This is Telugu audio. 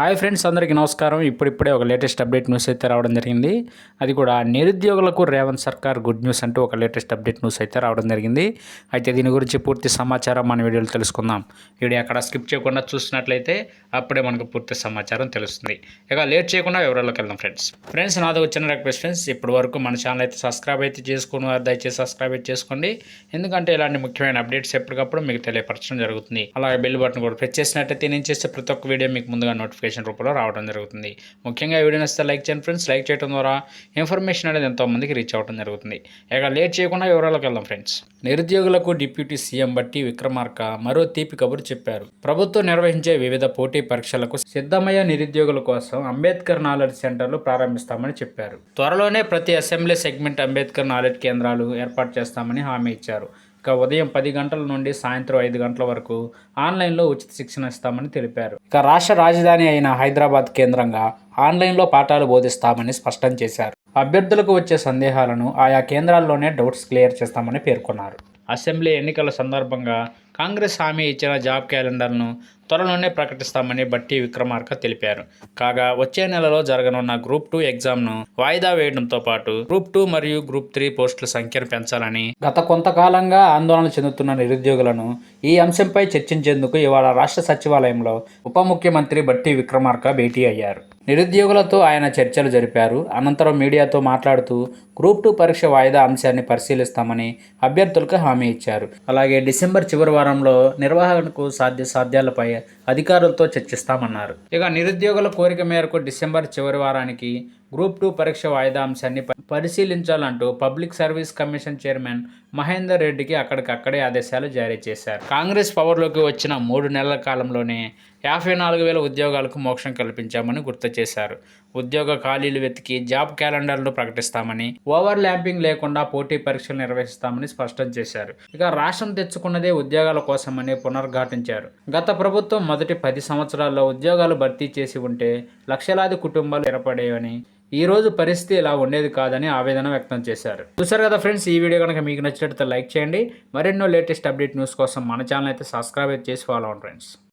హాయ్ ఫ్రెండ్స్ అందరికీ నమస్కారం. ఇప్పుడిప్పుడే ఒక లేటెస్ట్ అప్డేట్ న్యూస్ అయితే రావడం జరిగింది. అది కూడా నిరుద్యోగులకు రేవంత్ సర్కార్ గుడ్ న్యూస్ అంటూ ఒక లేటెస్ట్ అప్డేట్ న్యూస్ అయితే రావడం జరిగింది. అయితే దీని గురించి పూర్తి సమాచారం మన వీడియోలో తెలుసుకుందాం. వీడియో అక్కడ స్కిప్ చేయకుండా చూసినట్లయితే అప్పుడే మనకు పూర్తి సమాచారం తెలుస్తుంది. ఇక లేట్ చేయకుండా వివరాల్లోకి వెళ్దాం ఫ్రెండ్స్. ఫ్రెండ్స్ నాది వచ్చిన రిక్వెస్ట్ ఫ్రెండ్స్. ఇప్పటి వరకు మన ఛానల్ అయితే సబ్స్క్రైబ్ అయితే చేసుకుని వారు దయచేసి సబ్స్క్రైబ్ అయితే చేసుకోండి. ఎందుకంటే ఇలాంటి ముఖ్యమైన అప్డేట్స్ ఎప్పటికప్పుడు మీకు తెలియపరచడం జరుగుతుంది. అలాగే బెల్ బటన్ కూడా ప్రెస్ చేసినట్టయితే నేను చేసే ప్రతి ఒక్క వీడియో మీకు ముందుగా నోటిఫికేషన్ రూపంలో రావడం జరుగుతుంది. ముఖ్యంగా వీడియో నచ్చితే లైక్ చేయండి ఫ్రెండ్స్. లైక్ చేయడం ద్వారా ఇన్ఫర్మేషన్ అనేది ఎంతోమందికి రీచ్ అవ్వడం జరుగుతుంది. ఇక లేట్ చేయకుండా వివరాలకు వెళ్దాం ఫ్రెండ్స్. నిరుద్యోగులకు డిప్యూటీ సీఎం బట్టి విక్రమార్క మరో తీపి కబురు చెప్పారు. ప్రభుత్వం నిర్వహించే వివిధ పోటీ పరీక్షలకు సిద్ధమయ్యే నిరుద్యోగుల కోసం అంబేద్కర్ నాలెడ్జ్ సెంటర్లు ప్రారంభిస్తామని చెప్పారు. త్వరలోనే ప్రతి అసెంబ్లీ సెగ్మెంట్ అంబేద్కర్ నాలెడ్జ్ కేంద్రాలు ఏర్పాటు చేస్తామని హామీ ఇచ్చారు. ఇక ఉదయం పది గంటల నుండి సాయంత్రం ఐదు గంటల వరకు ఆన్లైన్లో ఉచిత శిక్షణ ఇస్తామని తెలిపారు. ఇక రాష్ట్ర రాజధాని అయిన హైదరాబాద్ కేంద్రంగా ఆన్లైన్లో పాఠాలు బోధిస్తామని స్పష్టం చేశారు. అభ్యర్థులకు వచ్చే సందేహాలను ఆయా కేంద్రాల్లోనే డౌట్స్ క్లియర్ చేస్తామని పేర్కొన్నారు. అసెంబ్లీ ఎన్నికల సందర్భంగా కాంగ్రెస్ హామీ ఇచ్చిన జాబ్ క్యాలెండర్ను త్వరలోనే ప్రకటిస్తామని బట్టి విక్రమార్క తెలిపారు. కాగా వచ్చే నెలలో జరగనున్న గ్రూప్ టూ ఎగ్జామ్ను వాయిదా వేయడంతో పాటు గ్రూప్ టూ మరియు గ్రూప్ త్రీ పోస్టుల సంఖ్యను పెంచాలని గత కొంతకాలంగా ఆందోళన చెందుతున్న నిరుద్యోగులను ఈ అంశంపై చర్చించేందుకు ఇవాళ రాష్ట్ర సచివాలయంలో ఉప ముఖ్యమంత్రి బట్టి విక్రమార్క భేటీ అయ్యారు. నిరుద్యోగులతో ఆయన చర్చలు జరిపారు. అనంతరం మీడియాతో మాట్లాడుతూ గ్రూప్ టూ పరీక్ష వాయిదా అంశాన్ని పరిశీలిస్తామని అభ్యర్థులకు హామీ ఇచ్చారు. అలాగే డిసెంబర్ చివరి వారంలో నిర్వహణకు సాధ్య సాధ్యాలపై అధికారులతో చర్చిస్తామన్నారు. ఇక నిరుద్యోగుల కోరిక మేరకు డిసెంబర్ చివరి వారానికి గ్రూప్ టూ పరీక్ష వాయిదా అంశాన్ని పరిశీలించాలంటూ public service commission chairman Mahender రెడ్డికి అక్కడికక్కడే ఆదేశాలు జారీ చేశారు. కాంగ్రెస్ పవర్లోకి వచ్చిన మూడు నెలల కాలంలోనే యాభై నాలుగు వేల ఉద్యోగాలకు మోక్షం కల్పించామని గుర్తు చేశారు. ఉద్యోగ ఖాళీలు వెతికి జాబ్ క్యాలెండర్లు ప్రకటిస్తామని ఓవర్ ల్యాంపింగ్ లేకుండా పోటీ పరీక్షలు నిర్వహిస్తామని స్పష్టం చేశారు. ఇక రాష్ట్రం తెచ్చుకున్నదే ఉద్యోగాల కోసమని పునర్ఘాటించారు. గత ప్రభుత్వం మొదటి పది సంవత్సరాల్లో ఉద్యోగాలు భర్తీ చేసి ఉంటే లక్షలాది కుటుంబాలు ఏర్పడేవని ఈ రోజు పరిస్థితి ఇలా ఉండేది కాదని ఆవేదన వ్యక్తం చేశారు. చూసారు కదా ఫ్రెండ్స్ ఈ వీడియో కనుక మీకు నచ్చినట్లయితే లైక్ చేయండి. మరెన్నో లేటెస్ట్ అప్డేట్ న్యూస్ కోసం మన ఛానల్ అయితే సబ్స్క్రైబ్ చేసి ఫాలో అవ్వండి ఫ్రెండ్స్.